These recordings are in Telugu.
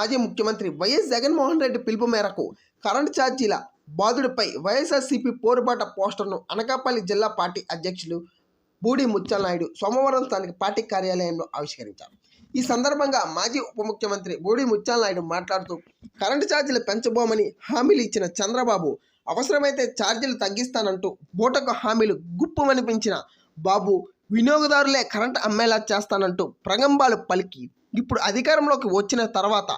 మాజీ ముఖ్యమంత్రి వైఎస్ జగన్మోహన్ రెడ్డి పిలుపు మేరకు కరెంటు ఛార్జీల బాధుడిపై వైఎస్ఆర్సీపీ పోరుబాట పోస్టర్ను అనకాపల్లి జిల్లా పార్టీ అధ్యక్షులు బూడి ముత్యాలనాయుడు సోమవారం స్థానిక పార్టీ కార్యాలయంలో ఆవిష్కరించారు. ఈ సందర్భంగా మాజీ ఉప ముఖ్యమంత్రి బూడి ముత్యాలనాయుడు మాట్లాడుతూ కరెంటు ఛార్జీలు పెంచబోమని హామీలు ఇచ్చిన చంద్రబాబు అవసరమైతే ఛార్జీలు తగ్గిస్తానంటూ బూటకు హామీలు గుప్పమనిపించిన బాబు వినియోగదారులే కరెంట్ అమ్మేలా చేస్తానంటూ ప్రగంభాలు పలికి. ఇప్పుడు అధికారంలోకి వచ్చిన తర్వాత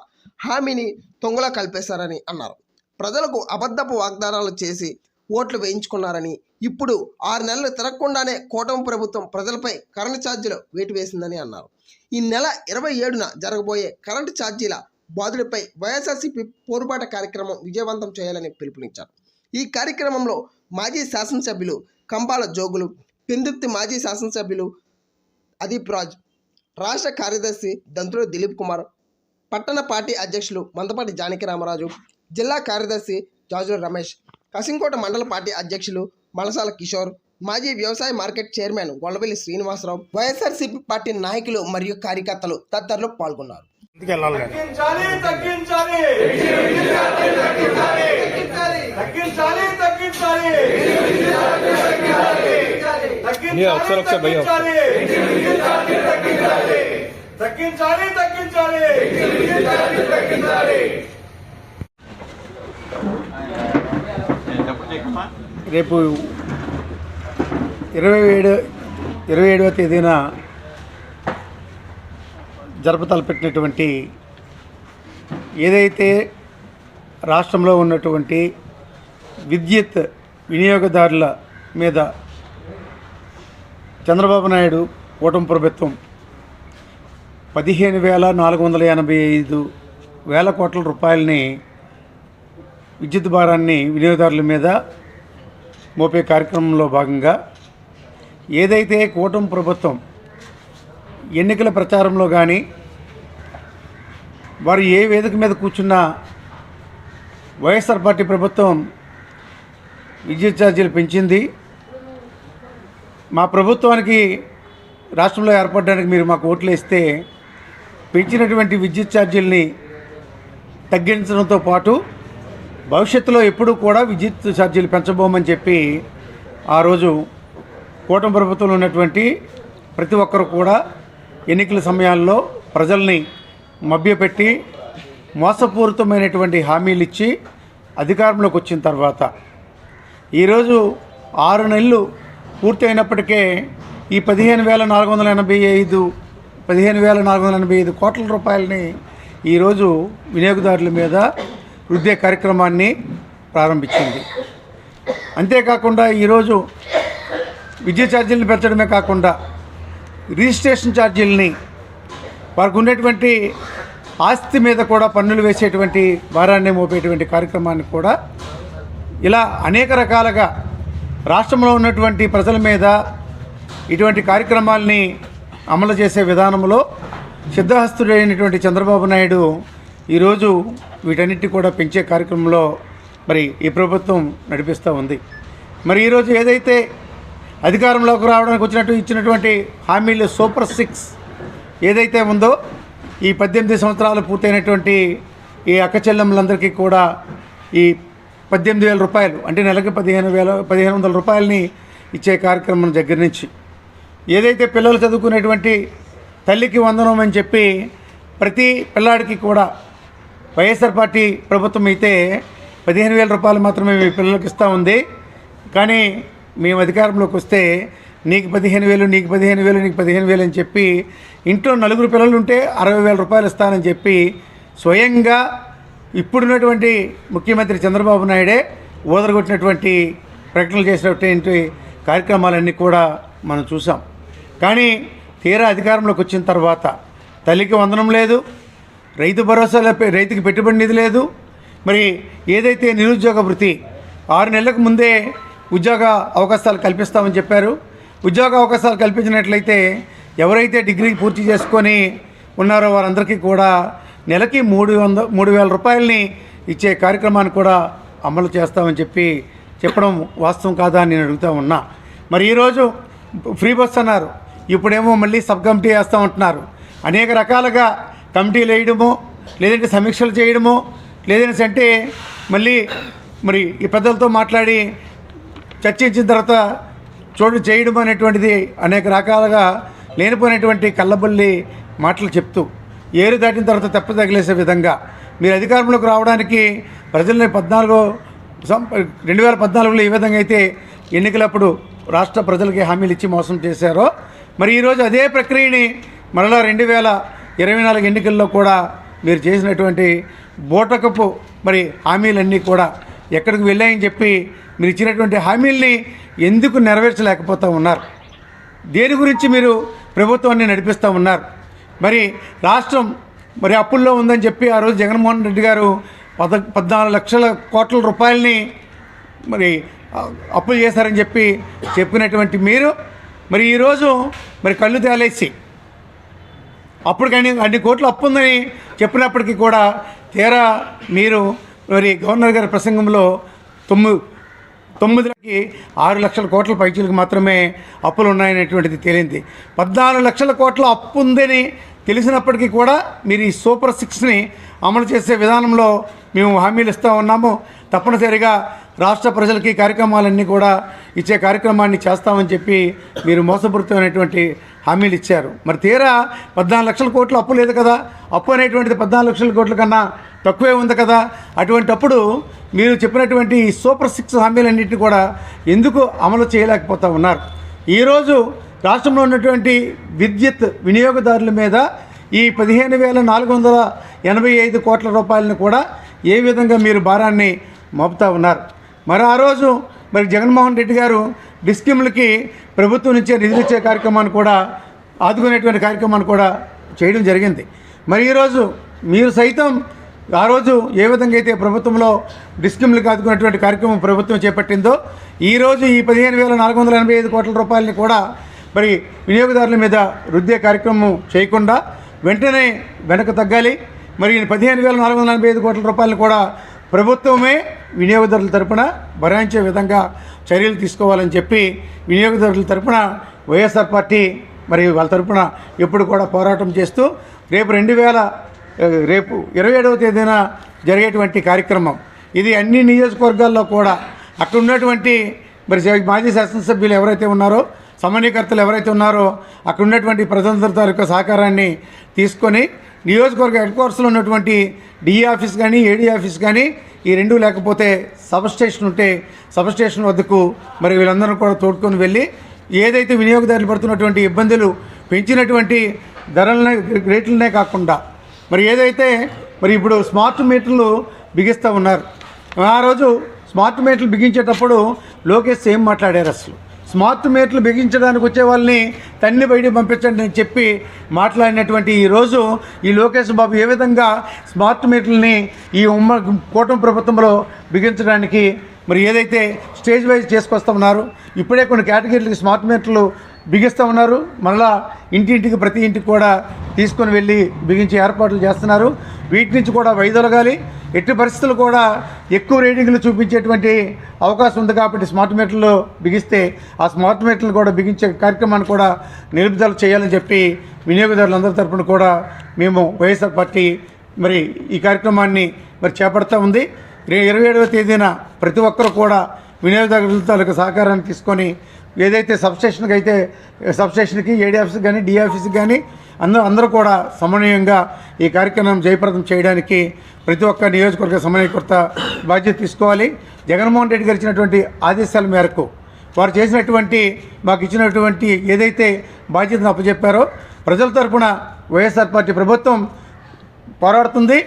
హామీని తొంగలో కలిపేశారని అన్నారు. ప్రజలకు అబద్ధపు వాగ్దానాలు చేసి ఓట్లు వేయించుకున్నారని ఇప్పుడు ఆరు నెలలు తిరగకుండానే కూటమి ప్రభుత్వం ప్రజలపై కరెంటు ఛార్జీలు వేటు వేసిందని అన్నారు. ఈ నెల ఇరవై ఏడున జరగబోయే కరెంటు ఛార్జీల బాధుడిపై వైఎస్ఆర్సీపీ పోరుబాట కార్యక్రమం విజయవంతం చేయాలని పిలుపునిచ్చారు. ఈ కార్యక్రమంలో మాజీ శాసనసభ్యులు కంబాల జోగులు పెందుర్తి మాజీ శాసనసభ్యులు అదీప్ రాజ్ రాష్ట్ర కార్యదర్శి దంతులు దిలీప్ కుమార్ పట్టణ పార్టీ అధ్యక్షులు మందపాటి జానకి రామరాజు జిల్లా కార్యదర్శి జాజుల రమేష్ కసింకోట మండల పార్టీ అధ్యక్షులు మలసాల కిషోర్ మాజీ వ్యవసాయ market chairman Gollavelli Srinivasarao YSRCP party నాయకులు మరియు కార్యకర్తలు తదితరులు పాల్గొన్నారు. ఒకసారి ఒకసారి. తగ్గించాలి తగ్గించాలి. రేపు ఇరవై ఏడు ఇరవై ఏడవ తేదీన జరపతలపెట్టినటువంటి ఏదైతే రాష్ట్రంలో ఉన్నటువంటి విద్యుత్ వినియోగదారుల మీద చంద్రబాబు నాయుడు కూటమి ప్రభుత్వం పదిహేను వేల నాలుగు వందల ఎనభై ఐదు వేల కోట్ల రూపాయలని విద్యుత్ భారాన్ని వినియోగదారుల మీద మోపే కార్యక్రమంలో భాగంగా ఏదైతే కూటమి ప్రభుత్వం ఎన్నికల ప్రచారంలో కానీ వారు ఏ వేదిక మీద కూర్చున్నా వైఎస్ఆర్ పార్టీ ప్రభుత్వం విద్యుత్ ఛార్జీలు పెంచింది. మా ప్రభుత్వానికి రాష్ట్రంలో ఏర్పడడానికి మీరు మాకు ఓట్లు వేస్తే పెంచినటువంటి విద్యుత్ ఛార్జీలని తగ్గించడంతో పాటు భవిష్యత్తులో ఎప్పుడూ కూడా విద్యుత్ ఛార్జీలు పెంచబోమని చెప్పి ఆ రోజు కూటమి ప్రభుత్వంలో ఉన్నటువంటి ప్రతి ఒక్కరు కూడా ఎన్నికల సమయాల్లో ప్రజల్ని మభ్యపెట్టి మోసపూరితమైనటువంటి హామీలు ఇచ్చి అధికారంలోకి వచ్చిన తర్వాత ఈరోజు ఆరు నెలలు పూర్తి అయినప్పటికే ఈ పదిహేను వేల నాలుగు వందల ఎనభై ఐదు పదిహేను వేల నాలుగు వందల ఎనభై ఐదు కోట్ల రూపాయలని ఈరోజు వినియోగదారుల మీద వృద్ధే కార్యక్రమాన్ని ప్రారంభించింది. అంతేకాకుండా ఈరోజు విద్యుత్ ఛార్జీలను పెంచడమే కాకుండా రిజిస్ట్రేషన్ ఛార్జీలని వారికి ఉన్నటువంటి ఆస్తి మీద కూడా పన్నులు వేసేటువంటి భారాన్ని మోపేటువంటి కార్యక్రమాన్ని కూడా ఇలా అనేక రకాలుగా రాష్ట్రంలో ఉన్నటువంటి ప్రజల మీద ఇటువంటి కార్యక్రమాల్ని అమలు చేసే విధానంలో సిద్ధహస్తుడైనటువంటి చంద్రబాబు నాయుడు ఈరోజు వీటన్నిటి కూడా పెంచే కార్యక్రమంలో మరి ఈ ప్రభుత్వం నడిపిస్తూ ఉంది. మరి ఈరోజు ఏదైతే అధికారంలోకి రావడానికి వచ్చినట్టు ఇచ్చినటువంటి హామీలు సూపర్ సిక్స్ ఏదైతే ఉందో ఈ పద్దెనిమిది సంవత్సరాలు పూర్తయినటువంటి ఈ అక్క చెల్లెమ్మలందరికీ కూడా ఈ పద్దెనిమిది వేల రూపాయలు అంటే నెలకి పదిహేను వేల పదిహేను వందల రూపాయలని ఇచ్చే కార్యక్రమం దగ్గర నుంచి ఏదైతే పిల్లలు చదువుకునేటువంటి తల్లికి వందనం అని చెప్పి ప్రతి పిల్లాడికి కూడా వైఎస్ఆర్ పార్టీ ప్రభుత్వం అయితే పదిహేను వేల రూపాయలు మాత్రమే మీ పిల్లలకు ఇస్తూ ఉంది. కానీ మేము అధికారంలోకి వస్తే నీకు పదిహేను వేలు నీకు పదిహేను వేలు నీకు పదిహేను వేలు అని చెప్పి ఇంట్లో నలుగురు పిల్లలు ఉంటే అరవై వేల రూపాయలు ఇస్తానని చెప్పి స్వయంగా ఇప్పుడున్నటువంటి ముఖ్యమంత్రి చంద్రబాబు నాయుడే ఓదరగొట్టినటువంటి ప్రకటనలు చేసినటువంటి కార్యక్రమాలన్నీ కూడా మనం చూసాం. కానీ తీరా అధికారంలోకి వచ్చిన తర్వాత తల్లికి వందనం లేదు రైతు భరోసాలో పె- రైతుకి పెట్టుబడి నిధి లేదు. మరి ఏదైతే నిరుద్యోగ వృత్తి ఆరు నెలలకు ముందే ఉద్యోగ అవకాశాలు కల్పిస్తామని చెప్పారు. ఉద్యోగ అవకాశాలు కల్పించినట్లయితే ఎవరైతే డిగ్రీ పూర్తి చేసుకొని ఉన్నారో వారందరికీ కూడా నెలకి మూడు వంద మూడు వేల రూపాయలని ఇచ్చే కార్యక్రమాన్ని కూడా అమలు చేస్తామని చెప్పి చెప్పడం వాస్తవం కాదా అని నేను అడుగుతా ఉన్నా. మరి ఈరోజు ఫ్రీ బస్ అన్నారు. ఇప్పుడేమో మళ్ళీ సబ్ కమిటీ వేస్తూ ఉంటున్నారు. అనేక రకాలుగా కమిటీలు వేయడము లేదంటే సమీక్షలు చేయడము లేదంటే అంటే మళ్ళీ మరి ఈ పెద్దలతో మాట్లాడి చర్చించిన తర్వాత చోటు చేయడం అనేటువంటిది అనేక రకాలుగా లేనిపోయినటువంటి కళ్ళబొల్లి మాటలు చెప్తూ ఏరు దాటిన తర్వాత తెప్ప తగిలేసే విధంగా మీరు అధికారంలోకి రావడానికి ప్రజల్ని పద్నాలుగు రెండు వేల పద్నాలుగులో ఏ విధంగా అయితే ఎన్నికలప్పుడు రాష్ట్ర ప్రజలకి హామీలు ఇచ్చి మోసం చేశారో మరి ఈరోజు అదే ప్రక్రియని మరలా రెండు వేల ఇరవై నాలుగు ఎన్నికల్లో కూడా మీరు చేసినటువంటి బోటకపు మరి హామీలన్నీ కూడా ఎక్కడికి వెళ్ళాయని చెప్పి మీరు ఇచ్చినటువంటి హామీల్ని ఎందుకు నెరవేర్చలేకపోతూ ఉన్నారు? దేని గురించి మీరు ప్రభుత్వాన్ని నడిపిస్తూ ఉన్నారు? మరి రాష్ట్రం మరి అప్పుల్లో ఉందని చెప్పి ఆ రోజు జగన్మోహన్ రెడ్డి గారు పద పద్నాలుగు లక్షల కోట్ల రూపాయలని మరి అప్పులు చేశారని చెప్పి చెప్పినటువంటి మీరు మరి ఈరోజు మరి కళ్ళు తేలేసి. అప్పుడు కానీ అన్ని కోట్లు అప్పు ఉందని చెప్పినప్పటికీ కూడా తీరా మీరు మరి గవర్నర్ గారి ప్రసంగంలో తొమ్మిది తొమ్మిదికి ఆరు లక్షల కోట్ల పైచీలకు మాత్రమే అప్పులు ఉన్నాయనేటువంటిది తేలింది. పద్నాలుగు లక్షల కోట్ల అప్పు ఉందని తెలిసినప్పటికీ కూడా మీరు ఈ సూపర్ సిక్స్ని అమలు చేసే విధానంలో మేము హామీలు ఇస్తూ ఉన్నాము. తప్పనిసరిగా రాష్ట్ర ప్రజలకి కార్యక్రమాలన్నీ కూడా ఇచ్చే కార్యక్రమాన్ని చేస్తామని చెప్పి మీరు మోసపూరితమైనటువంటి హామీలు ఇచ్చారు. మరి తీరా పద్నాలుగు లక్షల కోట్లు అప్పు లేదు కదా? అప్పు అనేటువంటిది పద్నాలుగు లక్షల కోట్ల కన్నా తక్కువే ఉంది కదా? అటువంటప్పుడు మీరు చెప్పినటువంటి ఈ సూపర్ సిక్స్ హామీలన్నింటినీ కూడా ఎందుకు అమలు చేయలేకపోతా ఉన్నారు? ఈరోజు రాష్ట్రంలో ఉన్నటువంటి విద్యుత్ వినియోగదారుల మీద ఈ పదిహేను వేల నాలుగు వందల ఎనభై ఐదు కోట్ల రూపాయలను కూడా ఏ విధంగా మీరు భారాన్ని మోపుతా ఉన్నారు? మరి ఆ రోజు మరి జగన్మోహన్ రెడ్డి గారు డిస్కిమ్లకి ప్రభుత్వం నుంచే నిధులు ఇచ్చే కార్యక్రమాన్ని కూడా ఆదుకునేటువంటి కార్యక్రమాన్ని కూడా చేయడం జరిగింది. మరి ఈరోజు మీరు సైతం ఆ రోజు ఏ విధంగా అయితే ప్రభుత్వంలో డిస్కిమ్లకు ఆదుకున్నటువంటి కార్యక్రమం ప్రభుత్వం చేపట్టిందో ఈరోజు ఈ పదిహేను వేల నాలుగు వందల ఎనభై ఐదు కోట్ల రూపాయలని కూడా మరి వినియోగదారుల మీద రుద్దే కార్యక్రమం చేయకుండా వెంటనే వెనక తగ్గాలి. మరి పదిహేను వేల నాలుగు వందల ఎనభై ఐదు కోట్ల రూపాయలు కూడా ప్రభుత్వమే వినియోగదారుల తరపున భరాయించే విధంగా చర్యలు తీసుకోవాలని చెప్పి వినియోగదారుల తరపున వైఎస్ఆర్ పార్టీ మరి వాళ్ళ తరపున ఎప్పుడు కూడా పోరాటం చేస్తూ రేపు రెండు వేల రేపు ఇరవై ఏడవ తేదీన జరిగేటువంటి కార్యక్రమం. ఇది అన్ని నియోజకవర్గాల్లో కూడా అక్కడ ఉన్నటువంటి మరి మాజీ శాసనసభ్యులు ఎవరైతే ఉన్నారో సమన్వయకర్తలు ఎవరైతే ఉన్నారో అక్కడ ఉన్నటువంటి ప్రజలందరి తాలూకా సహకారాన్ని తీసుకొని నియోజకవర్గ హెడ్ క్వార్టర్స్లో ఉన్నటువంటి డిఈ ఆఫీస్ కానీ ఏడీ ఆఫీస్ కానీ ఈ రెండు లేకపోతే సబ్ స్టేషన్ ఉంటే సబ్ స్టేషన్ వద్దకు మరి వీళ్ళందరూ కూడా తోడుకొని వెళ్ళి ఏదైతే వినియోగదారులు పడుతున్నటువంటి ఇబ్బందులు పెంచినటువంటి ధరలనే రేట్లనే కాకుండా మరి ఏదైతే మరి ఇప్పుడు స్మార్ట్ మీటర్లు బిగిస్తూ ఉన్నారు. ఆ రోజు స్మార్ట్ మీటర్లు బిగించేటప్పుడు లోకేష్ ఏం మాట్లాడారు అసలు? స్మార్ట్ మీటర్లు బిగించడానికి వచ్చే వాళ్ళని తన్ని బయటికి పంపించండి అని చెప్పి మాట్లాడినటువంటి ఈ రోజు ఈ లోకేష్ బాబు ఏ విధంగా స్మార్ట్ మీటర్లని ఈ ఉమ్మ కూటమి ప్రభుత్వంలో బిగించడానికి మరి ఏదైతే స్టేజ్ వైజ్ చేసుకొస్తామన్నారు ఇప్పుడే కొన్ని కేటగిరీలకు స్మార్ట్ మీటర్లు బిగిస్తూ ఉన్నారు. మరలా ఇంటింటికి ప్రతి ఇంటికి కూడా తీసుకొని వెళ్ళి బిగించే ఏర్పాట్లు చేస్తున్నారు. వీటి నుంచి కూడా వైదొలగాలి. ఎట్టి పరిస్థితులు కూడా ఎక్కువ రేటింగ్లు చూపించేటువంటి అవకాశం ఉంది కాబట్టి స్మార్ట్ మీటర్లు బిగిస్తే ఆ స్మార్ట్ మీటర్లు కూడా బిగించే కార్యక్రమాన్ని కూడా నిలుపుదల చేయాలని చెప్పి వినియోగదారులందరి తరపున కూడా మేము వైఎస్ఆర్ పార్టీ మరి ఈ కార్యక్రమాన్ని మరి చేపడతా ఉంది. రే ఇరవై ఏడవ తేదీన ప్రతి ఒక్కరు కూడా వినియోగదారుల తాలూకు సహకారాన్ని తీసుకొని ఏదైతే సబ్స్టేషన్కి అయితే సబ్స్టేషన్కి ఏడీ ఆఫీస్కి కానీ డి ఆఫీస్కి కానీ అందరూ అందరూ కూడా సమన్వయంగా ఈ కార్యక్రమం జయప్రదం చేయడానికి ప్రతి ఒక్క నియోజకవర్గ సమన్వయకర్త బాధ్యత తీసుకోవాలి. జగన్మోహన్ రెడ్డి గారు ఇచ్చినటువంటి ఆదేశాల మేరకు వారు చేసినటువంటి మాకు ఇచ్చినటువంటి ఏదైతే బాధ్యతను అప్పచెప్పారో ప్రజల తరపున వైఎస్ఆర్ పార్టీ ప్రభుత్వం పోరాడుతుంది.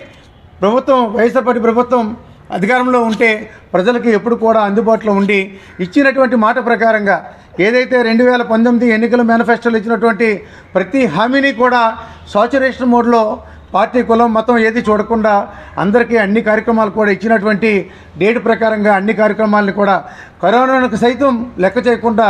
ప్రభుత్వం వైఎస్ఆర్ పార్టీ ప్రభుత్వం అధికారంలో ఉంటే ప్రజలకు ఎప్పుడు కూడా అందుబాటులో ఉండి ఇచ్చినటువంటి మాట ప్రకారంగా ఏదైతే రెండు వేల పంతొమ్మిది ఎన్నికల మేనిఫెస్టోలో ఇచ్చినటువంటి ప్రతి హామీని కూడా సాచురేషన్ మోడ్లో పార్టీ కులం మతం ఏది చూడకుండా అందరికీ అన్ని కార్యక్రమాలు కూడా ఇచ్చినటువంటి డేట్ ప్రకారంగా అన్ని కార్యక్రమాలను కూడా కరోనాకు సైతం లెక్క చేయకుండా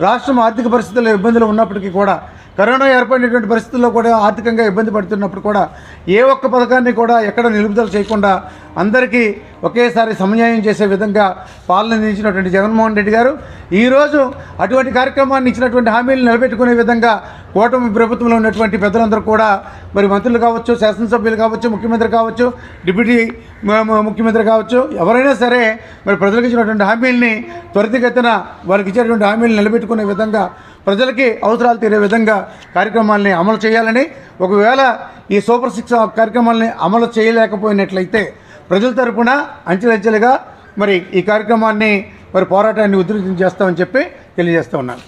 రాష్ట్రం ఆర్థిక పరిస్థితుల్లో ఇబ్బందులు ఉన్నప్పటికీ కూడా కరోనా ఏర్పడినటువంటి పరిస్థితుల్లో కూడా ఆర్థికంగా ఇబ్బంది పడుతున్నప్పుడు కూడా ఏ ఒక్క పథకాన్ని కూడా ఎక్కడ నిలుపుదల చేయకుండా అందరికీ ఒకేసారి సమన్యాయం చేసే విధంగా పాలన అందించినటువంటి జగన్మోహన్ రెడ్డి గారు ఈరోజు అటువంటి కార్యక్రమాన్ని ఇచ్చినటువంటి హామీలు నిలబెట్టుకునే విధంగా కూటమి ప్రభుత్వంలో ఉన్నటువంటి పెద్దలందరూ కూడా మరి మంత్రులు కావచ్చు శాసనసభ్యులు కావచ్చు ముఖ్యమంత్రి కావచ్చు డిప్యూటీ ముఖ్యమంత్రి కావచ్చు ఎవరైనా సరే మరి ప్రజలకు ఇచ్చినటువంటి హామీల్ని త్వరితగతిన వారికి ఇచ్చేటువంటి హామీలు నిలబెట్టుకునే విధంగా ప్రజలకి అవసరాలు తీరే విధంగా కార్యక్రమాల్ని అమలు చేయాలని ఒకవేళ ఈ సూపర్ సిక్స్ కార్యక్రమాల్ని అమలు చేయలేకపోయినట్లయితే ప్రజల తరపున అంచెలంచెలుగా మరి ఈ కార్యక్రమాన్ని మరి పోరాటాన్ని ఉధృతం చేస్తామని చెప్పి తెలియజేస్తూ ఉన్నాను.